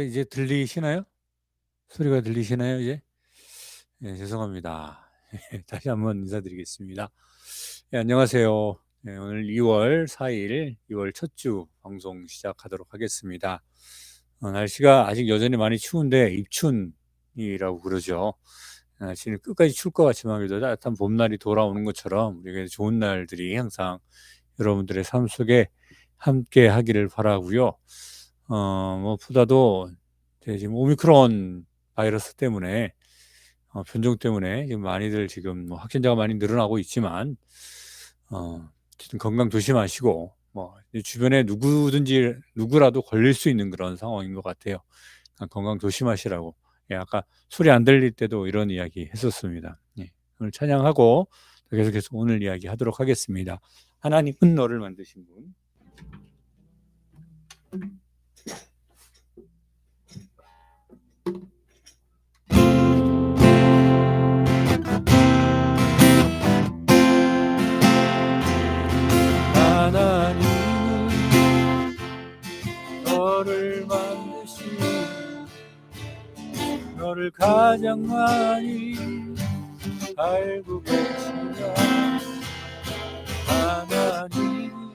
이제 들리시나요? 소리가 들리시나요, 이제? 네, 죄송합니다. 다시 한번 인사드리겠습니다. 네, 안녕하세요. 네, 오늘 2월 4일, 2월 첫 주 방송 시작하도록 하겠습니다. 어, 날씨가 아직 여전히 많이 추운데 입춘이라고 그러죠. 날씨는 끝까지 추울 것 같지만 그래도 따뜻한 봄날이 돌아오는 것처럼 우리에게 좋은 날들이 항상 여러분들의 삶 속에 함께 하기를 바라고요. 어, 무엇보다도 이제 지금 오미크론 바이러스 때문에 어, 변종 때문에 지금 많이들 지금 뭐 확진자가 많이 늘어나고 있지만 어, 건강 조심하시고 뭐 주변에 누구든지 누구라도 걸릴 수 있는 그런 상황인 것 같아요. 그러니까 건강 조심하시라고. 예, 아까 소리 안 들릴 때도 이런 이야기 했었습니다. 예, 오늘 찬양하고 계속해서 오늘 이야기 하도록 하겠습니다. 하나님은 너를 만드신 분. 너를 가장 많이 알고 계시다. 하나님은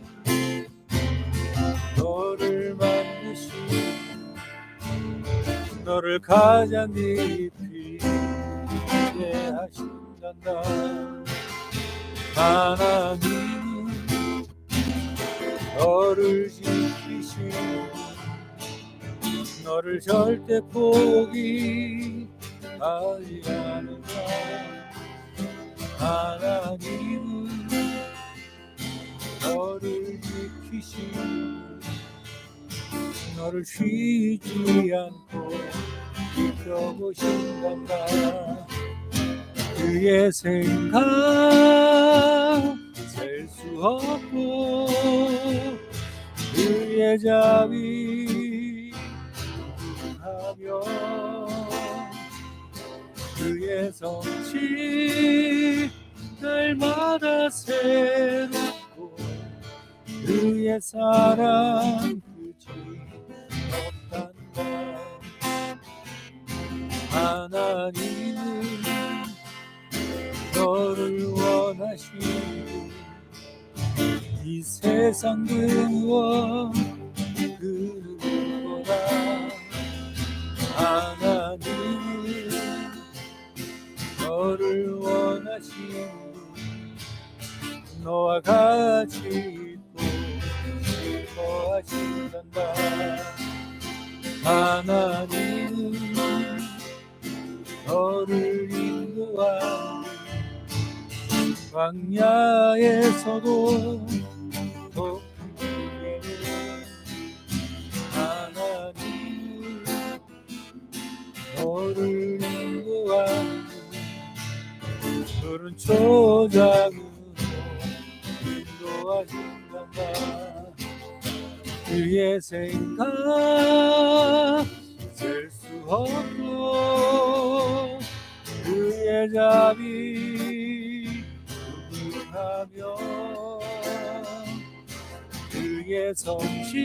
너를 만드시고 너를 가장 깊이 이해하신단다. 하나님은 너를 지키시고 너를 절대 포기하지 않는다 하나님은 너를 지키시고 너를 쉬지 않고 지켜보신단다. 그의 생각 셀 수 없고 그의 자비 성취 날마다 새롭고 그의 사랑 끝이 없단다. 하나님은 너를 원하시고 이 세상 그 무엇 그 그의 성실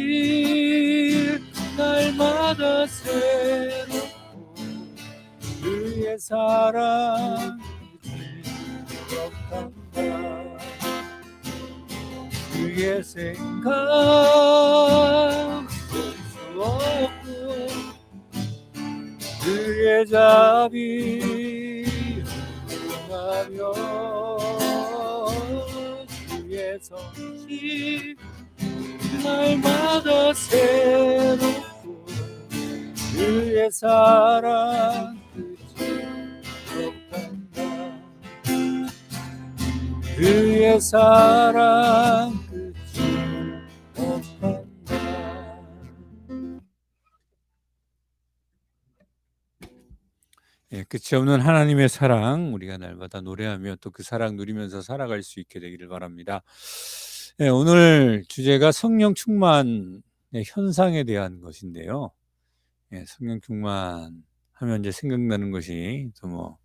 날마다 새롭고 그의 사랑 기억한다. 그의 생각 셀수 없고 그의 자비 하며 그의 성실 날마다 새롭고 그의 사랑 끝이 없단다 그의 사랑 끝이 없단다 예, 끝이 없는 하나님의 사랑 우리가 날마다 노래하며 또 그 사랑 누리면서 살아갈 수 있게 되기를 바랍니다. 예, 오늘 주제가 성령 충만의 현상에 대한 것인데요. 예, 성령 충만 하면 이제 생각나는 것이 또 뭐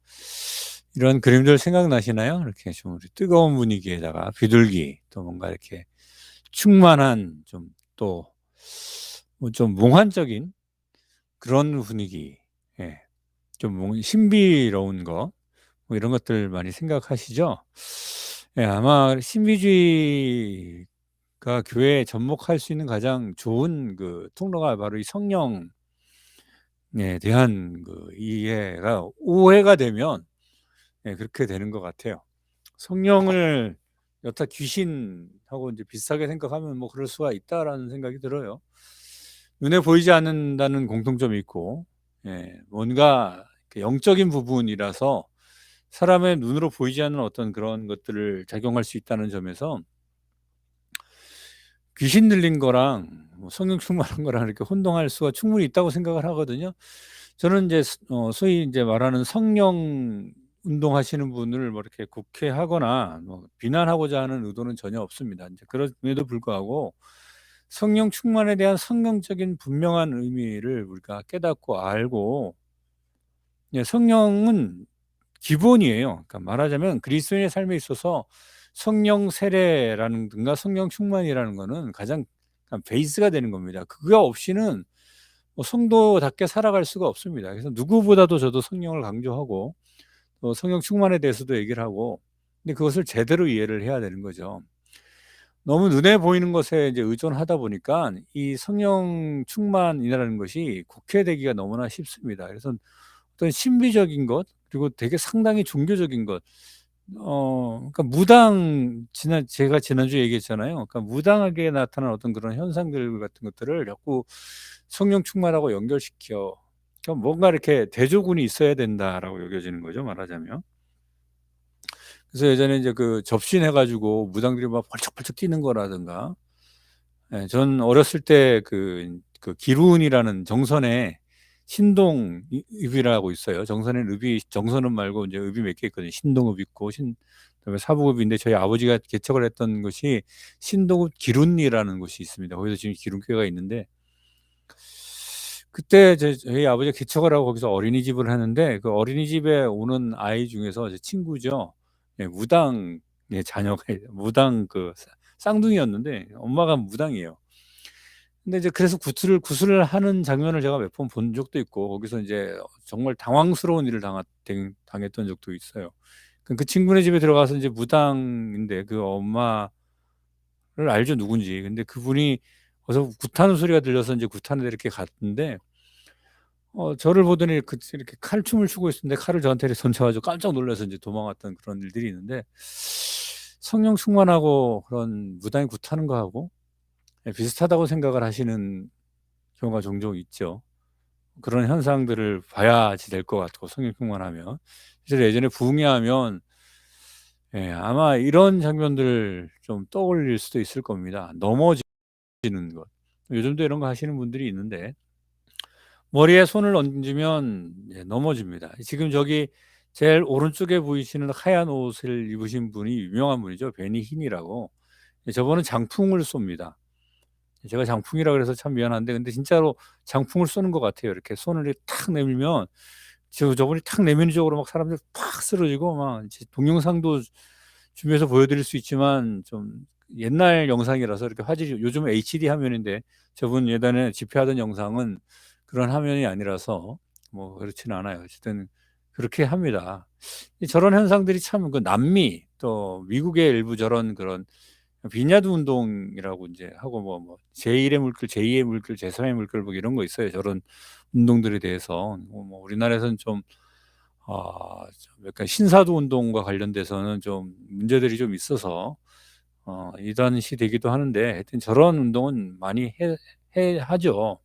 이런 그림들 생각나시나요? 이렇게 좀 우리 뜨거운 분위기에다가 비둘기 또 뭔가 이렇게 충만한 좀 또 뭐좀 몽환적인 그런 분위기, 예. 좀 신비로운 거, 뭐 이런 것들 많이 생각하시죠? 예, 아마 신비주의가 교회에 접목할 수 있는 가장 좋은 그 통로가 바로 이 성령 에 대한 그 이해가 오해가 되면 예, 그렇게 되는 것 같아요. 성령을 여타 귀신하고 이제 비슷하게 생각하면 뭐 그럴 수가 있다라는 생각이 들어요. 눈에 보이지 않는다는 공통점이 있고, 예, 뭔가 그 영적인 부분이라서 사람의 눈으로 보이지 않는 어떤 그런 것들을 작용할 수 있다는 점에서 귀신 들린 거랑 뭐 성령 충만한 거랑 이렇게 혼동할 수가 충분히 있다고 생각을 하거든요. 저는 이제 어 소위 이제 말하는 성령 운동하시는 분을 뭐 이렇게 곡해하거나 뭐 비난하고자 하는 의도는 전혀 없습니다. 이제 그럼에도 불구하고 성령 충만에 대한 성경적인 분명한 의미를 우리가 깨닫고 알고 예 성령은 기본이에요. 그러니까 말하자면 그리스도인의 삶에 있어서 성령 세례라든가 성령 충만이라는 거는 가장 베이스가 되는 겁니다. 그거 없이는 뭐 성도답게 살아갈 수가 없습니다. 그래서 누구보다도 저도 성령을 강조하고 또 성령 충만에 대해서도 얘기를 하고 근데 그것을 제대로 이해를 해야 되는 거죠. 너무 눈에 보이는 것에 이제 의존하다 보니까 이 성령 충만이라는 것이 국회되기가 너무나 쉽습니다. 그래서 어떤 신비적인 것 그리고 되게 상당히 종교적인 것 어 그러니까 무당 지난 제가 지난주에 얘기했잖아요. 그러니까 무당하게 나타나는 어떤 그런 현상들 같은 것들을 자꾸 성령 충만하고 연결시켜 그러니까 뭔가 이렇게 '대조군이 있어야 된다.'라고 여겨지는 거죠 말하자면. 그래서 예전에 인제 그 접신해 가지고 무당들이 막 벌쩍벌쩍 뛰는 거라든가 예 전 어렸을 때 그 그 기룬이라는 정선에 신동 이 읍이라고 있어요. 정선에는 읍이 정선읍 말고 인제 읍이 몇 개 있거든요. 신동읍 있고 신 그다음에 사북읍인데 저희 아버지가 개척을 했던 곳이 신동읍 기룬리라는 곳이 있습니다. 거기서 지금 기룬교회가 있는데 그때 제 저희 아버지가 개척을 하고 거기서 어린이집을 하는데 그 어린이집에 오는 아이 중에서 제 친구죠. 예 무당의 자녀가 무당 그쌍 쌍둥이였는데 엄마가 무당이에요. 근데 이제 그래서 구슬을 구슬을 하는 장면을 제가 몇 번 본 적도 있고 거기서 인제 정말 당황스러운 일을 당하 댕 당했던 적도 있어요. 그 그 친구네 집에 들어가서 인제 무당인데 그 엄마를 알죠 누군지. 근데 그분이 어디서 굿하는 소리가 들려서 인제 굿하는 데 이렇게 갔는데 어 저를 보더니 그 이렇게 칼춤을 추고 있었는데 칼을 저한테 이렇게 던져 가지고 깜짝 놀라서 인제 도망갔던 그런 일들이 있는데 성령 충만하고 그런 무당이 굿하는 거하고 예 비슷하다고 생각을 하시는 경우가 종종 있죠. 그런 현상들을 봐야지 될 것 같고 성령 충만하면. 그래서 예전에 부흥회하면 예 아마 이런 장면들을 좀 떠올릴 수도 있을 겁니다. 넘어지는 것. 요즘도 이런 거 하시는 분들이 있는데 머리에 손을 얹으면 예 넘어집니다. 지금 저기 제일 오른쪽에 보이시는 하얀 옷을 입으신 분이 유명한 분이죠. 베니 힌이라고. 예 저분은 장풍을 쏩니다. 제가 장풍이라 그래서 참 미안한데 근데 진짜로 장풍을 쏘는 것 같아요. 이렇게 손을 탁 내밀면 저 저분이 탁 내미는 쪽으로 막 사람들 팍 쓰러지고 막 동영상도 준비해서 보여드릴 수 있지만 좀 옛날 영상이라서 이렇게 화질이 요즘은 HD 화면인데 저분 예전에 집회하던 영상은 그런 화면이 아니라서 뭐 그렇지는 않아요. 어쨌든 그렇게 합니다. 저런 현상들이 참 그 남미 또 미국의 일부 저런 그런 비냐드 운동이라고 인제 하고 뭐 뭐 제1의 물결, 제2의 물결, 제3의 물결 뭐 이런 거 있어요. 저런 운동들에 대해서. 뭐 뭐 우리나라에서는 좀 아 좀 약간 신사도 운동과 관련돼서는 좀 문제들이 좀 있어서 어 이단시 되기도 하는데 하여튼 저런 운동은 많이 해 해 하죠.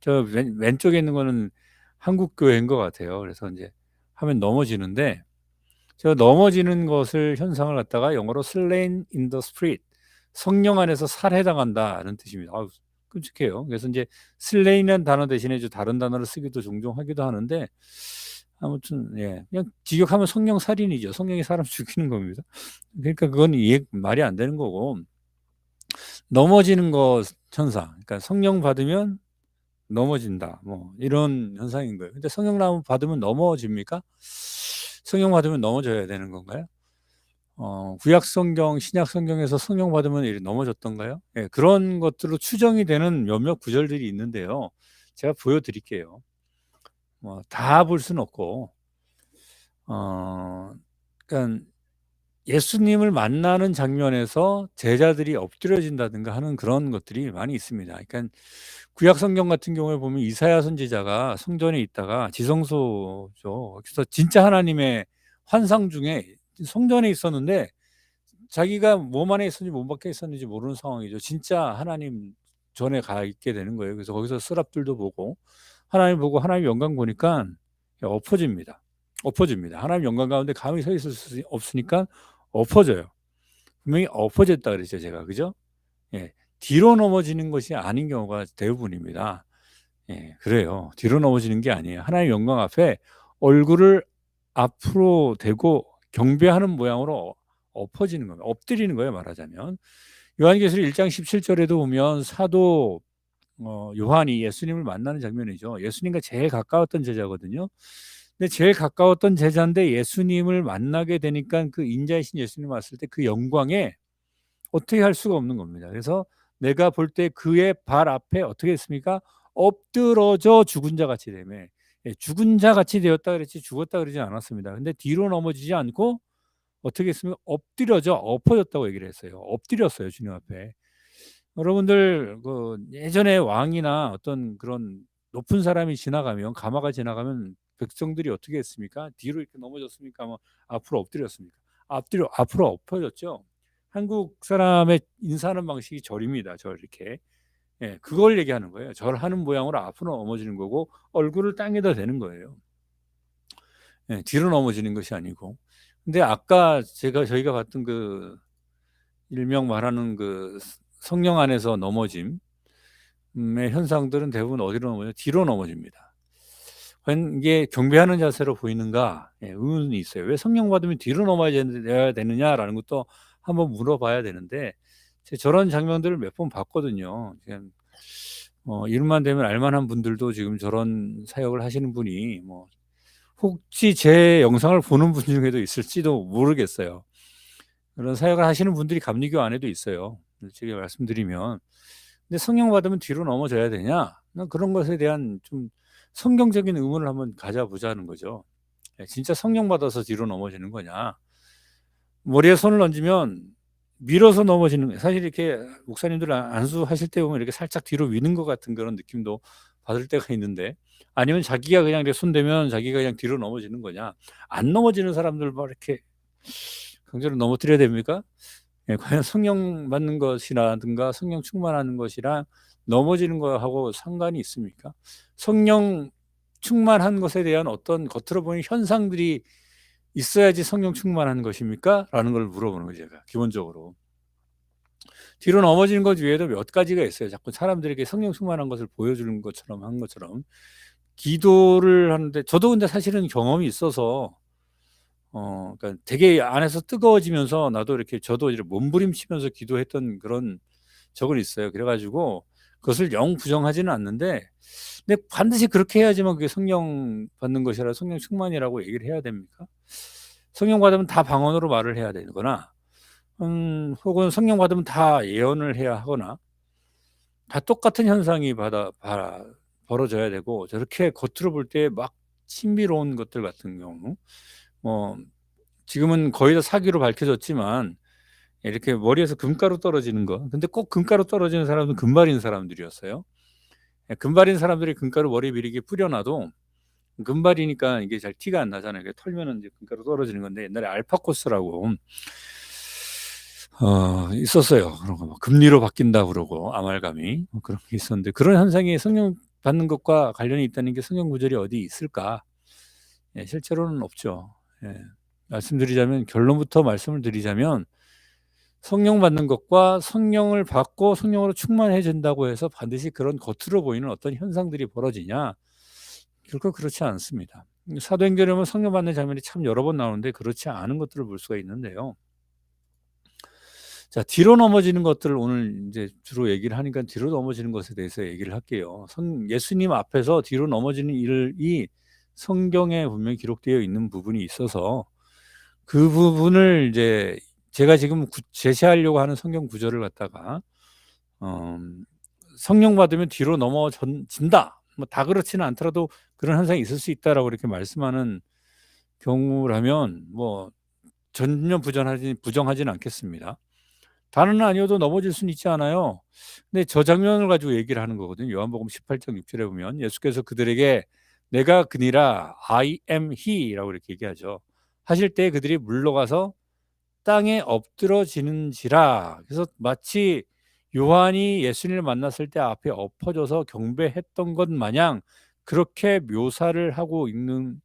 저 왼 왼쪽에 있는 거는 한국 교회인 것 같아요. 그래서 인제 하면 넘어지는데 저 넘어지는 것을 현상을 갖다가 영어로 slain in the spirit 성령 안에서 살해당한다는 뜻입니다. 아우 끔찍해요. 그래서 인제 slain이라는 단어 대신에 좀 다른 단어를 쓰기도 종종 하기도 하는데 아무튼 예 그냥 직역하면 성령 살인이죠. 성령이 사람 죽이는 겁니다. 그러니까 그건 이해 말이 안 되는 거고 넘어지는 것 현상 그러니까 성령 받으면 넘어진다 뭐 이런 현상인 거예요. 근데 성령 남 받으면 넘어집니까? 성령 받으면 넘어져야 되는 건가요? 어 구약 성경, 신약 성경에서 성령 받으면 이렇게 넘어졌던가요? 예 그런 것들로 추정이 되는 몇몇 구절들이 있는데요. 제가 보여 드릴게요. 뭐 다 볼 수는 없고 어 그러니까 예수님을 만나는 장면에서 제자들이 엎드려진다든가 하는 그런 것들이 많이 있습니다. 그러니까 구약 성경 같은 경우에 보면 이사야 선지자가 성전에 있다가 지성소죠. 그래서 진짜 하나님의 환상 중에 성전에 있었는데 자기가 몸 안에 있었는지 몸 밖에 있었는지 모르는 상황이죠. 진짜 하나님 전에 가 있게 되는 거예요. 그래서 거기서 스랍들도 보고 하나님 보고 하나님 영광 보니까 엎어집니다. 엎어집니다. 하나님 영광 가운데 감히 서 있을 수 없으니까 엎어져요. 분명히 엎어졌다 그랬죠, 제가. 그죠? 예. 뒤로 넘어지는 것이 아닌 경우가 대부분입니다. 예, 그래요. 뒤로 넘어지는 게 아니에요. 하나님 영광 앞에 얼굴을 앞으로 대고 경배하는 모양으로 엎어지는 겁니다. 엎드리는 거예요, 말하자면. 요한계시록 1장 17절에도 보면 사도 어, 요한이 예수님을 만나는 장면이죠. 예수님과 제일 가까웠던 제자거든요. 근데 제일 가까웠던 제자인데 예수님을 만나게 되니까 그 인자이신 예수님 왔을 때 그 영광에 어떻게 할 수가 없는 겁니다. 그래서 내가 볼 때 그의 발 앞에 어떻게 했습니까? 엎드러져 죽은 자 같이 예, 죽은 자 같이 되었다 그랬지 죽었다 그러지 않았습니다. 근데 뒤로 넘어지지 않고 어떻게 했습니까? 엎드려져 엎어졌다고 얘기를 했어요. 엎드렸어요 주님 앞에. 여러분들 그 예전에 왕이나 어떤 그런 높은 사람이 지나가면 가마가 지나가면 백성들이 어떻게 했습니까? 뒤로 이렇게 넘어졌습니까? 뭐 앞으로 엎드렸습니까? 앞뒤로 앞으로 엎어졌죠. 한국 사람의 인사하는 방식이 절입니다. 절 이렇게. 예, 그걸 얘기하는 거예요. 절하는 모양으로 앞으로 넘어지는 거고 얼굴을 땅에다 대는 거예요. 예, 뒤로 넘어지는 것이 아니고. 근데 아까 제가 저희가 봤던 그 일명 말하는 그 성령 안에서 넘어짐의 현상들은 대부분 어디로 넘어져? 뒤로 넘어집니다. 이게 경배하는 자세로 보이는가? 예, 의문이 있어요. 왜 성령 받으면 뒤로 넘어야 되느냐라는 것도 한번 물어봐야 되는데 저런 장면들을 몇 번 봤거든요. 그냥 어, 이름만 되면 알만한 분들도 지금 저런 사역을 하시는 분이 뭐 혹시 제 영상을 보는 분 중에도 있을지도 모르겠어요. 그런 사역을 하시는 분들이 감리교 안에도 있어요. 제가 말씀드리면 근데 성령 받으면 뒤로 넘어져야 되냐? 그런 것에 대한 좀 성경적인 의문을 한번 가져보자는 거죠. 예, 진짜 성령 받아서 뒤로 넘어지는 거냐? 머리에 손을 얹으면 밀어서 넘어지는 사실 이렇게 목사님들 안수하실 때 보면 이렇게 살짝 뒤로 미는 것 같은 그런 느낌도 받을 때가 있는데 아니면 자기가 그냥 이렇게 손대면 자기가 그냥 뒤로 넘어지는 거냐? 안 넘어지는 사람들 뭐 이렇게 강제로 넘어뜨려야 됩니까? 예, 과연 성령 받는 것이라든가 성령 충만하는 것이랑 넘어지는 거하고 상관이 있습니까? 성령 충만한 것에 대한 어떤 겉으로 보이는 현상들이 있어야지 성령 충만한 것입니까? 라는 걸 물어보는 거죠, 제가 기본적으로. 뒤로 넘어지는 것 외에도 몇 가지가 있어요. 자꾸 사람들에게 성령 충만한 것을 보여주는 것처럼 한 것처럼 기도를 하는데 저도 근데 사실은 경험이 있어서 어, 그러니까 되게 안에서 뜨거워지면서 나도 이렇게 저도 이렇게 몸부림치면서 기도했던 그런 적은 있어요. 그래가지고 그것을 영 부정하지는 않는데, 근데 반드시 그렇게 해야지만 그게 성령 받는 것이라 성령 충만이라고 얘기를 해야 됩니까? 성령 받으면 다 방언으로 말을 해야 되거나, 음, 혹은 성령 받으면 다 예언을 해야 하거나, 다 똑같은 현상이 받아, 받아 벌어져야 되고, 저렇게 겉으로 볼 때 막 신비로운 것들 같은 경우, 뭐 지금은 거의 다 사기로 밝혀졌지만 이렇게 머리에서 금가루 떨어지는 거. 근데 꼭 금가루 떨어지는 사람은 금발인 사람들이었어요. 예, 금발인 사람들이 금가루 머리 비리게 뿌려놔도 금발이니까 이게 잘 티가 안 나잖아요. 털면은 이제 금가루 떨어지는 건데 옛날에 알파코스라고 어, 있었어요. 그런 거, 뭐 금리로 바뀐다 그러고 아말감이 뭐 그런 게 있었는데 그런 현상이 성령 받는 것과 관련이 있다는 게 성경 구절이 어디 있을까? 예, 실제로는 없죠. 예. 말씀드리자면 결론부터 말씀을 드리자면 성령 받는 것과 성령을 받고 성령으로 충만해진다고 해서 반드시 그런 겉으로 보이는 어떤 현상들이 벌어지냐? 결코 그렇지 않습니다. 사도행전에 보면 성령 받는 장면이 참 여러 번 나오는데 그렇지 않은 것들을 볼 수가 있는데요. 자, 뒤로 넘어지는 것들을 오늘 이제 주로 얘기를 하니까 뒤로 넘어지는 것에 대해서 얘기를 할게요. 성, 예수님 앞에서 뒤로 넘어지는 일이 성경에 분명히 기록되어 있는 부분이 있어서 그 부분을 이제 제가 지금 구, 제시하려고 하는 성경 구절을 갖다가 어, 성령 받으면 뒤로 넘어진다. 뭐 다 그렇지는 않더라도 그런 현상이 있을 수 있다라고 이렇게 말씀하는 경우라면 뭐 전혀 부정하지 부정하지는 않겠습니다. 다는 아니어도 넘어질 수는 있지 않아요. 근데 저 장면을 가지고 얘기를 하는 거거든요. 요한복음 18장 6절에 보면 예수께서 그들에게 내가 그니라 I am he라고 이렇게 얘기하죠. 하실 때 그들이 물러가서 땅에 엎드러지는지라. 그래서 마치 요한이 예수님을 만났을 때 앞에 엎어져서 경배했던 것 마냥 그렇게 묘사를 하고 있는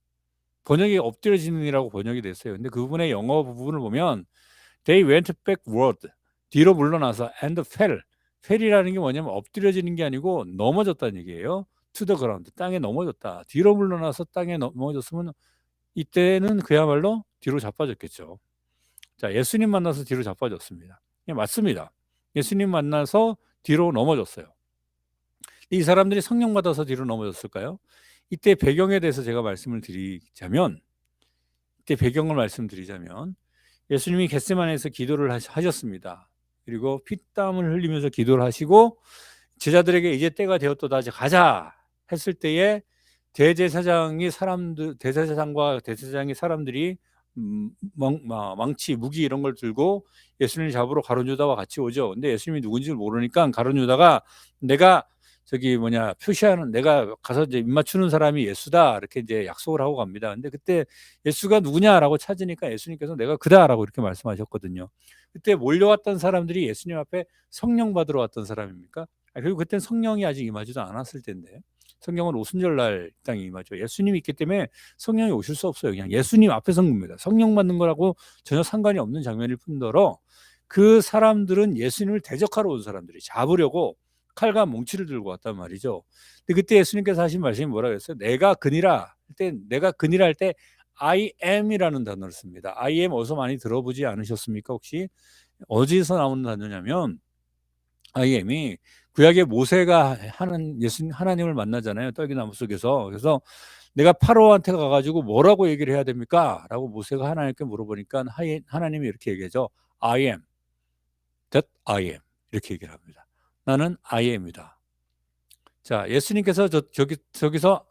번역이 엎드려지는이라고 번역이 됐어요. 근데 그 부분의 영어 부분을 보면 they went backward 뒤로 물러나서 and fell fell이라는 게 뭐냐면 엎드려지는 게 아니고 넘어졌다는 얘기예요. to the ground 땅에 넘어졌다. 뒤로 물러나서 땅에 넘어졌으면 이때는 그야말로 뒤로 자빠졌겠죠. 자, 예수님 만나서 뒤로 자빠졌습니다. 예, 맞습니다. 예수님 만나서 뒤로 넘어졌어요. 이 사람들이 성령 받아서 뒤로 넘어졌을까요? 이때 배경에 대해서 제가 말씀을 드리자면 이때 배경을 말씀드리자면 예수님이 겟세만에서 기도를 하셨습니다. 그리고 피땀을 흘리면서 기도를 하시고 제자들에게 이제 때가 되었도다 이제 가자 했을 때에 대제사장이 사람들 대제사장과 대제사장이 사람들이 음, 망, 망치 무기 이런 걸 들고 예수님을 잡으러 가룟 유다와 같이 오죠. 근데 예수님이 누군지 모르니까 가룟 유다가 내가 저기 뭐냐 표시하는 내가 가서 이제 입 맞추는 사람이 예수다 이렇게 이제 약속을 하고 갑니다. 근데 그때 예수가 누구냐라고 찾으니까 예수님께서 내가 그다라고 이렇게 말씀하셨거든요. 그때 몰려왔던 사람들이 예수님 앞에 성령 받으러 왔던 사람입니까? 아, 그리고 그때 성령이 아직 임하지도 않았을 텐데 성령은 오순절 날 땅에 임하죠. 예수님이 있기 때문에 성령이 오실 수 없어요. 그냥 예수님 앞에 성겁니다. 성령 받는 거라고 전혀 상관이 없는 장면일 뿐더러 그 사람들은 예수님을 대적하러 온 사람들이 잡으려고 칼과 몽치를 들고 왔단 말이죠. 근데 그때 예수님께서 하신 말씀이 뭐라고 했어요? 내가 그니라. 그때 내가 그니라 할 때 I am이라는 단어를 씁니다. I am 어디서 많이 들어보지 않으셨습니까? 혹시 어디서 나오는 단어냐면 I am이 구약의 모세가 하는 예수님 하나님을 만나잖아요. 떨기나무 속에서. 그래서 내가 파로한테 가가지고 뭐라고 얘기를 해야 됩니까? 라고 모세가 하나님께 물어보니까 하나님이 이렇게 얘기하죠. I am that I am 이렇게 얘기를 합니다. 나는 I am이다. 자, 예수님께서 저, 저기, 저기서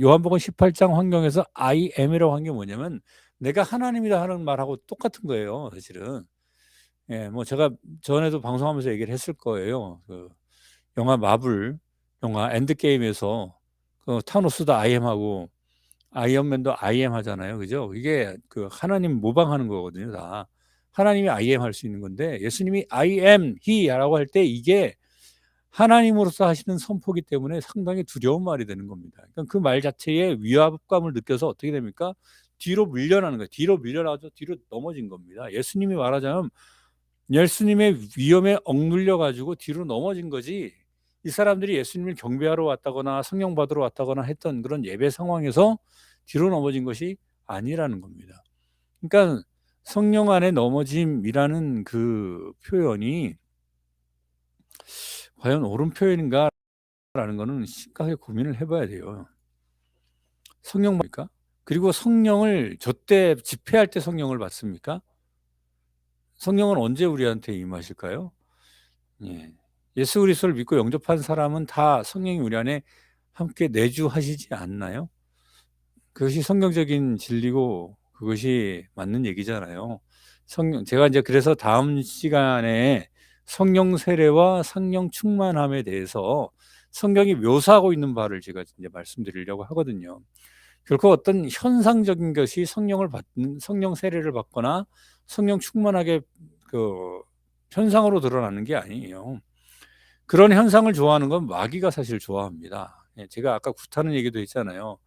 요한복음 18장 환경에서 I am이라고 한 게 뭐냐면 내가 하나님이다 하는 말하고 똑같은 거예요, 사실은. 예, 뭐 제가 전에도 방송하면서 얘기를 했을 거예요. 그 영화 마블 영화 엔드게임에서 그 타노스도 아이엠하고 아이언맨도 아이엠 하잖아요. 그죠? 이게 그 하나님 모방하는 거거든요, 다. 하나님이 아이엠 할 수 있는 건데 예수님이 아이엠 히라고 할 때 이게 하나님으로서 하시는 선포기 때문에 상당히 두려운 말이 되는 겁니다. 그러니까 그 말 자체에 위압감을 느껴서 어떻게 됩니까? 뒤로 밀려나는 거예요. 뒤로 밀려나서 뒤로 넘어진 겁니다. 예수님이 말하자면 예수님의 위험에 억눌려 가지고 뒤로 넘어진 거지. 이 사람들이 예수님을 경배하러 왔다거나 성령 받으러 왔다거나 했던 그런 예배 상황에서 뒤로 넘어진 것이 아니라는 겁니다. 그러니까 성령 안에 넘어짐이라는 그 표현이 과연 옳은 표현인가라는 거는 심각하게 고민을 해봐야 돼요. 성령 뭡니까? 그리고 성령을 저때 집회할 때 성령을 받습니까? 성령은 언제 우리한테 임하실까요? 예. 예수 그리스도를 믿고 영접한 사람은 다 성령이 우리 안에 함께 내주하시지 않나요? 그것이 성경적인 진리고 그것이 맞는 얘기잖아요. 성령 제가 이제 그래서 다음 시간에 성령 세례와 성령 충만함에 대해서 성경이 묘사하고 있는 바를 제가 이제 말씀드리려고 하거든요. 결코 어떤 현상적인 것이 성령을 받는 성령 세례를 받거나 성령 충만하게 그 현상으로 드러나는 게 아니에요. 그런 현상을 좋아하는 건 마귀가 사실 좋아합니다. 예, 제가 아까 구타는 얘기도 했잖아요.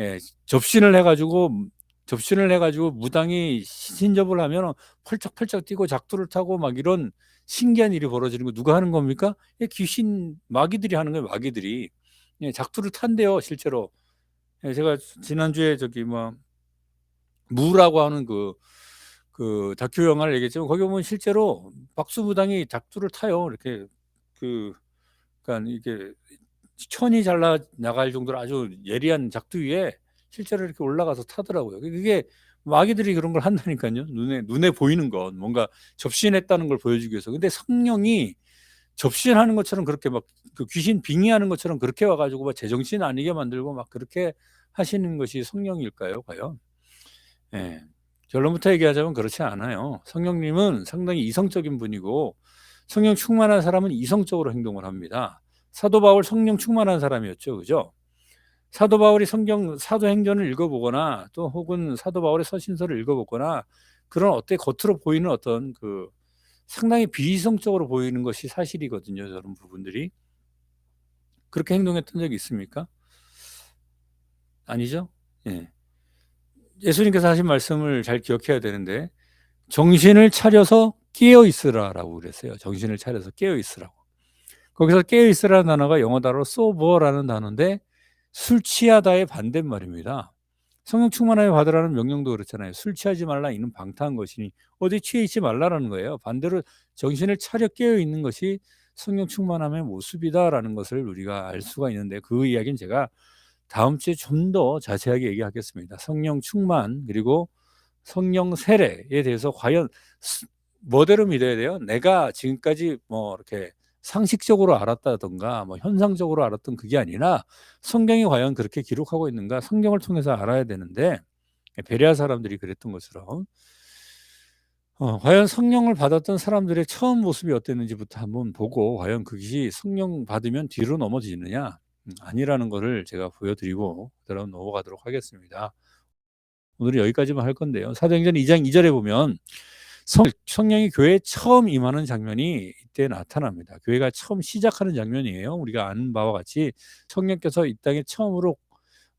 예, 접신을 해가지고 접신을 해가지고 무당이 신접을 하면 펄쩍펄쩍 뛰고 작두를 타고 막 이런 신기한 일이 벌어지는 거 누가 하는 겁니까? 예, 귀신 마귀들이 하는 거예요. 마귀들이 예, 작두를 탄대요 실제로. 예, 제가 지난주에 저기 뭐 무라고 하는 그, 그 다큐 영화를 얘기했지만 거기 보면 실제로 박수무당이 작두를 타요. 이렇게 그, 그러니까 이게 천이 잘라 나갈 정도로 아주 예리한 작두 위에 실제로 이렇게 올라가서 타더라고요. 그게 마귀들이 그런 걸 한다니까요. 눈에 눈에 보이는 것 뭔가 접신했다는 걸 보여주기 위해서. 근데 성령이 접신하는 것처럼 그렇게 막 그 귀신 빙의하는 것처럼 그렇게 와 가지고 막 제정신 아니게 만들고 막 그렇게 하시는 것이 성령일까요 과연? 예. 결론부터 얘기하자면 그렇지 않아요. 성령님은 상당히 이성적인 분이고 성령 충만한 사람은 이성적으로 행동을 합니다. 사도 바울 성령 충만한 사람이었죠. 그죠? 사도 바울이 성경 사도행전을 읽어보거나 또 혹은 사도 바울의 서신서를 읽어보거나 그런 어때 겉으로 보이는 어떤 그 상당히 비이성적으로 보이는 것이 사실이거든요. 저런 부분들이 그렇게 행동했던 적이 있습니까? 아니죠? 예. 예수님께서 하신 말씀을 잘 기억해야 되는데 정신을 차려서 깨어 있으라라고 그랬어요. 정신을 차려서 깨어 있으라고. 거기서 깨어 있으라는 단어가 영어 단어로 sober라는 단어인데 술 취하다의 반대말입니다. 성령 충만하여 받으라는 명령도 그렇잖아요. 술 취하지 말라 이는 방탕한 것이니 어디 취해 있지 말라라는 거예요. 반대로 정신을 차려 깨어 있는 것이 성령 충만함의 모습이다라는 것을 우리가 알 수가 있는데 그 이야기는 제가 다음 주에 좀 더 자세하게 얘기하겠습니다. 성령 충만 그리고 성령 세례에 대해서 과연 뭐대로 믿어야 돼요? 내가 지금까지 뭐 이렇게 상식적으로 알았다던가 뭐 현상적으로 알았던 그게 아니라 성경이 과연 그렇게 기록하고 있는가 성경을 통해서 알아야 되는데 베레아 사람들이 그랬던 것처럼 어, 과연 성령을 받았던 사람들의 처음 모습이 어땠는지부터 한번 보고 과연 그것이 성령 받으면 뒤로 넘어지느냐 음, 아니라는 것을 제가 보여드리고 그다음 넘어가도록 하겠습니다. 오늘은 여기까지만 할 건데요. 사도행전 2장 2절에 보면 성, 성령이 교회에 처음 임하는 장면이 이때 나타납니다. 교회가 처음 시작하는 장면이에요. 우리가 아는 바와 같이 성령께서 이 땅에 처음으로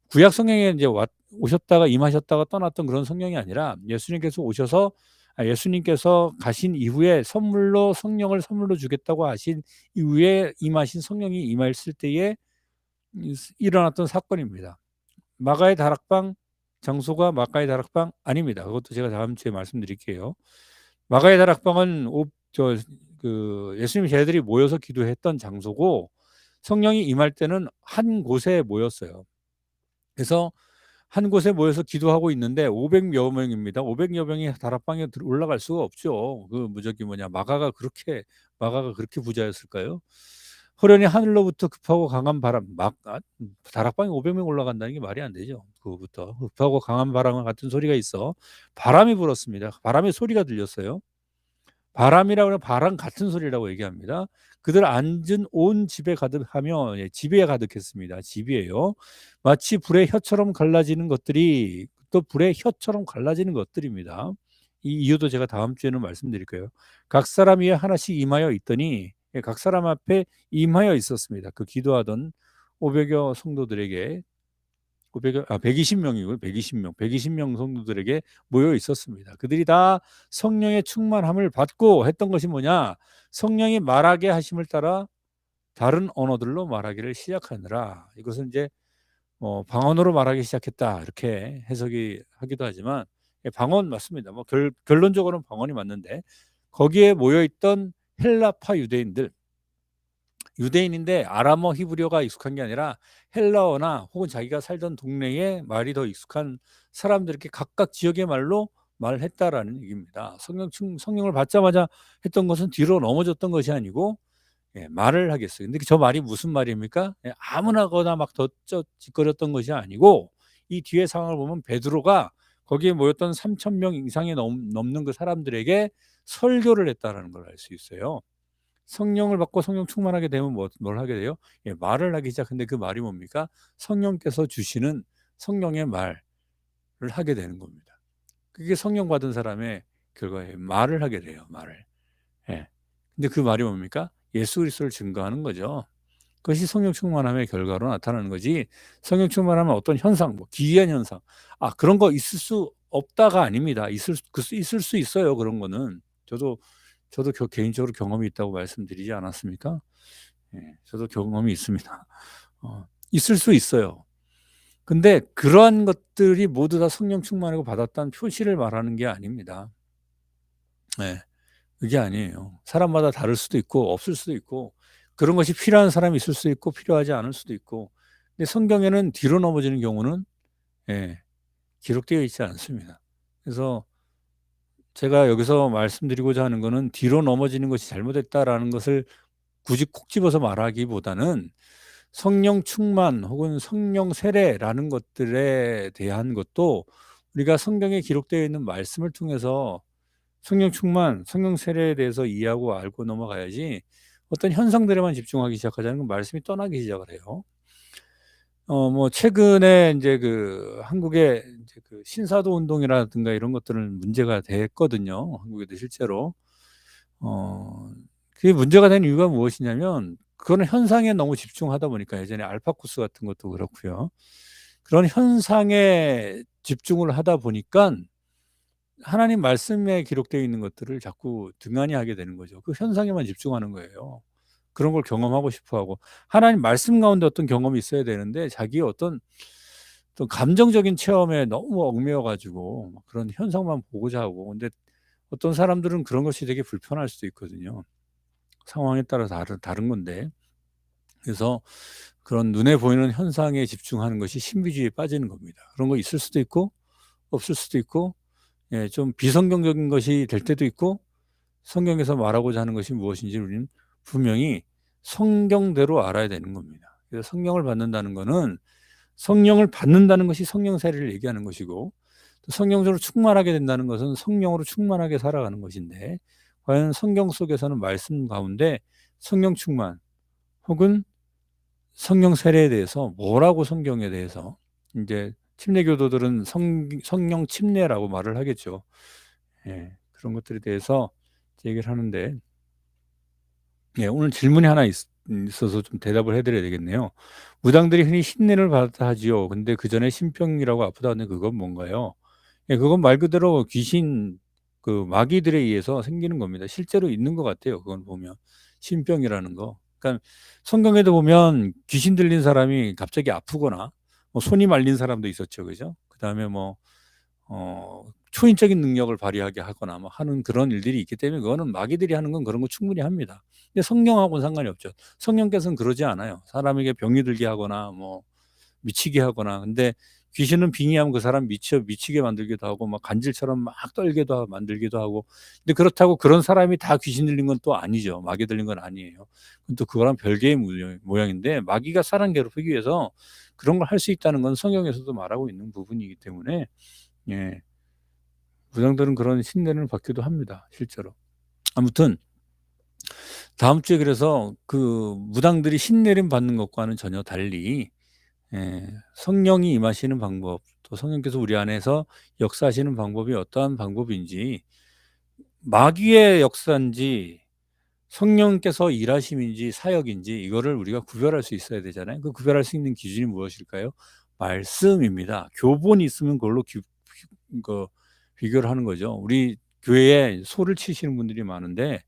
구약 성령에 이제 왔, 오셨다가 임하셨다가 떠났던 그런 성령이 아니라 예수님께서 오셔서 아, 예수님께서 가신 이후에 선물로 성령을 선물로 주겠다고 하신 이후에 임하신 성령이 임했을 때에 일어났던 사건입니다. 마가의 다락방 장소가 마가의 다락방 아닙니다. 그것도 제가 다음 주에 말씀드릴게요. 마가의 다락방은 저그 예수님 제자들이 모여서 기도했던 장소고 성령이 임할 때는 한 곳에 모였어요. 그래서 한 곳에 모여서 기도하고 있는데 500여 명입니다. 500여 명이 다락방에 올라갈 수가 없죠. 그 무적이 뭐냐 마가가 그렇게 마가가 그렇게 부자였을까요? 호련히 하늘로부터 급하고 강한 바람 막 아, 다락방에 500명 올라간다는 게 말이 안 되죠. 그거부터 급하고 강한 바람 같은 소리가 있어 바람이 불었습니다. 바람의 소리가 들렸어요. 바람이라고 하면 바람 같은 소리라고 얘기합니다. 그들 앉은 온 집에 가득하며 예, 집에 가득했습니다. 집이에요. 마치 불의 혀처럼 갈라지는 것들이 또 불의 혀처럼 갈라지는 것들입니다. 이 이유도 제가 다음 주에는 말씀드릴 거예요. 각 사람 위에 하나씩 임하여 있더니 예, 각 사람 앞에 임하여 있었습니다. 그 기도하던 500여 성도들에게 500, 아, 120명이고요. 120명. 120명 성도들에게 모여 있었습니다. 그들이 다 성령의 충만함을 받고 했던 것이 뭐냐? 성령이 말하게 하심을 따라 다른 언어들로 말하기를 시작하느라. 이것은 이제 어, 방언으로 말하기 시작했다. 이렇게 해석이 하기도 하지만 예, 방언 맞습니다. 뭐 결, 결론적으로는 방언이 맞는데 거기에 모여 있던 헬라파 유대인들 유대인인데 아람어 히브리어가 익숙한 게 아니라 헬라어나 혹은 자기가 살던 동네의 말이 더 익숙한 사람들에게 각각 지역의 말로 말을 했다라는 얘기입니다. 성령 성령을 받자마자 했던 것은 뒤로 넘어졌던 것이 아니고 예, 말을 하겠어요. 근데 저 말이 무슨 말입니까? 예, 아무나거나 막 덧짓거렸던 것이 아니고 이 뒤에 상황을 보면 베드로가 거기에 모였던 3천 명 이상이 넘, 넘는 그 사람들에게 설교를 했다라는 걸 알 수 있어요. 성령을 받고 성령 충만하게 되면 뭐, 뭘 하게 돼요? 예, 말을 하기 시작하는데 그 말이 뭡니까? 성령께서 주시는 성령의 말을 하게 되는 겁니다. 그게 성령 받은 사람의 결과에 말을 하게 돼요. 말을. 예. 근데 그 말이 뭡니까? 예수 그리스도를 증거하는 거죠. 그것이 성령 충만함의 결과로 나타나는 거지. 성령 충만하면 어떤 현상, 뭐 기이한 현상, 아 그런 거 있을 수 없다가 아닙니다. 있을 그 있을 수 있어요. 그런 거는 저도 저도 겨, 개인적으로 경험이 있다고 말씀드리지 않았습니까? 예, 저도 경험이 있습니다. 어, 있을 수 있어요. 근데 그러한 것들이 모두 다 성령 충만하고 받았다는 표시를 말하는 게 아닙니다. 네, 그게 아니에요. 사람마다 다를 수도 있고 없을 수도 있고 그런 것이 필요한 사람이 있을 수도 있고 필요하지 않을 수도 있고 근데 성경에는 뒤로 넘어지는 경우는 예, 기록되어 있지 않습니다. 그래서 제가 여기서 말씀드리고자 하는 것은 뒤로 넘어지는 것이 잘못됐다라는 것을 굳이 콕 집어서 말하기보다는 성령 충만 혹은 성령 세례라는 것들에 대한 것도 우리가 성경에 기록되어 있는 말씀을 통해서 성령 충만, 성령 세례에 대해서 이해하고 알고 넘어가야지 어떤 현상들에만 집중하기 시작하자는 건 말씀이 떠나기 시작을 해요. 어, 뭐, 최근에 이제 그 한국의 이제 그 신사도 운동이라든가 이런 것들은 문제가 됐거든요. 한국에도 실제로. 어, 그게 문제가 된 이유가 무엇이냐면 그거는 현상에 너무 집중하다 보니까 예전에 알파쿠스 같은 것도 그렇고요. 그런 현상에 집중을 하다 보니까 하나님 말씀에 기록되어 있는 것들을 자꾸 등한히 하게 되는 거죠. 그 현상에만 집중하는 거예요. 그런 걸 경험하고 싶어 하고 하나님 말씀 가운데 어떤 경험이 있어야 되는데 자기의 어떤 어떤 감정적인 체험에 너무 얽매여 가지고 그런 현상만 보고자 하고 근데 어떤 사람들은 그런 것이 되게 불편할 수도 있거든요. 상황에 따라 다른 다른 건데. 그래서 그런 눈에 보이는 현상에 집중하는 것이 신비주의에 빠지는 겁니다. 그런 거 있을 수도 있고 없을 수도 있고 예, 좀 비성경적인 것이 될 때도 있고 성경에서 말하고자 하는 것이 무엇인지 우리는 분명히 성경대로 알아야 되는 겁니다. 그래서 성령을 받는다는 것은 성령을 받는다는 것이 성령 세례를 얘기하는 것이고 또 성령으로 충만하게 된다는 것은 성령으로 충만하게 살아가는 것인데 과연 성경 속에서는 말씀 가운데 성령 충만 혹은 성령 세례에 대해서 뭐라고 성경에 대해서 이제 침례 교도들은 성, 성령 침례라고 말을 하겠죠. 예, 그런 것들에 대해서 얘기를 하는데 예, 오늘 질문이 하나 있, 있어서 좀 대답을 해드려야 되겠네요. 무당들이 흔히 신내를 받아 하지요. 근데 그 전에 신병이라고 아프다 하는 그건 뭔가요? 예, 그건 말 그대로 귀신 그 마귀들에 의해서 생기는 겁니다. 실제로 있는 것 같아요. 그건 보면 신병이라는 거. 그러니까 성경에도 보면 귀신 들린 사람이 갑자기 아프거나 뭐 손이 말린 사람도 있었죠, 그죠? 그 다음에 뭐 어, 초인적인 능력을 발휘하게 하거나 뭐 하는 그런 일들이 있기 때문에 그거는 마귀들이 하는 건 그런 거 충분히 합니다. 근데 성령하고는 상관이 없죠. 성령께서는 그러지 않아요. 사람에게 병이 들게 하거나 뭐 미치게 하거나 근데 귀신은 빙의하면 그 사람 미쳐 미치게 만들기도 하고 막 간질처럼 막 떨게도 하고 만들기도 하고 근데 그렇다고 그런 사람이 다 귀신 들린 건 또 아니죠 마귀 들린 건 아니에요 또 그거랑 별개의 모양인데 마귀가 사람 괴롭히기 위해서 그런 걸 할 수 있다는 건 성경에서도 말하고 있는 부분이기 때문에 예 무당들은 그런 신내를 받기도 합니다 실제로 아무튼 다음 주에 그래서 그 무당들이 신내림 받는 것과는 전혀 달리 예, 성령이 임하시는 방법, 또 성령께서 우리 안에서 역사하시는 방법이 어떠한 방법인지, 마귀의 역사인지, 성령께서 일하심인지 사역인지 이거를 우리가 구별할 수 있어야 되잖아요. 그 구별할 수 있는 기준이 무엇일까요? 말씀입니다. 교본이 있으면 그걸로 기, 그, 비교를 하는 거죠. 우리 교회에 소를 치시는 분들이 많은데,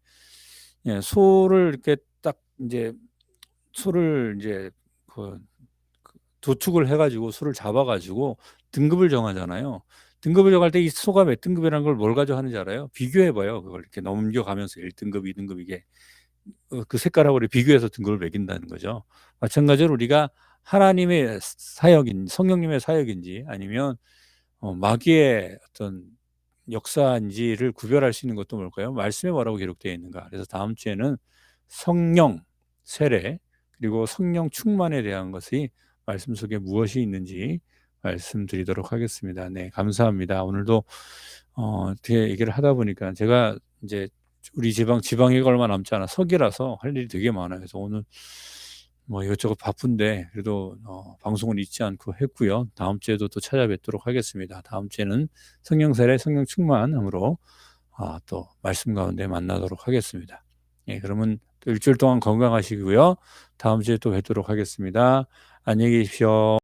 예, 소를 이렇게 딱 이제 소를 이제 그 도축을 해가지고 수를 잡아가지고 등급을 정하잖아요. 등급을 정할 때 이 소가 몇 등급이라는 걸 뭘 가지고 하는지 알아요? 비교해봐요. 그걸 이렇게 넘겨가면서 1등급, 2등급 이게 어, 그 색깔하고 비교해서 등급을 매긴다는 거죠. 마찬가지로 우리가 하나님의 사역인, 성령님의 사역인지 아니면 어, 마귀의 어떤 역사인지를 구별할 수 있는 것도 뭘까요? 말씀에 뭐라고 기록되어 있는가? 그래서 다음 주에는 성령, 세례, 그리고 성령 충만에 대한 것이 말씀 속에 무엇이 있는지 말씀드리도록 하겠습니다. 네, 감사합니다. 오늘도 어, 어떻게 얘기를 하다 보니까 제가 이제 우리 지방 지방이가 얼마 남지 않아 서기라서 할 일이 되게 많아요. 그래서 오늘 뭐 이것저것 바쁜데 그래도 어, 방송을 잊지 않고 했고요. 다음 주에도 또 찾아뵙도록 하겠습니다. 다음 주에는 성령 세례, 성령 충만으로 아, 또 말씀 가운데 만나도록 하겠습니다. 예, 그러면 또 일주일 동안 건강하시고요. 다음 주에 또 뵙도록 하겠습니다. 안녕히 계십시오.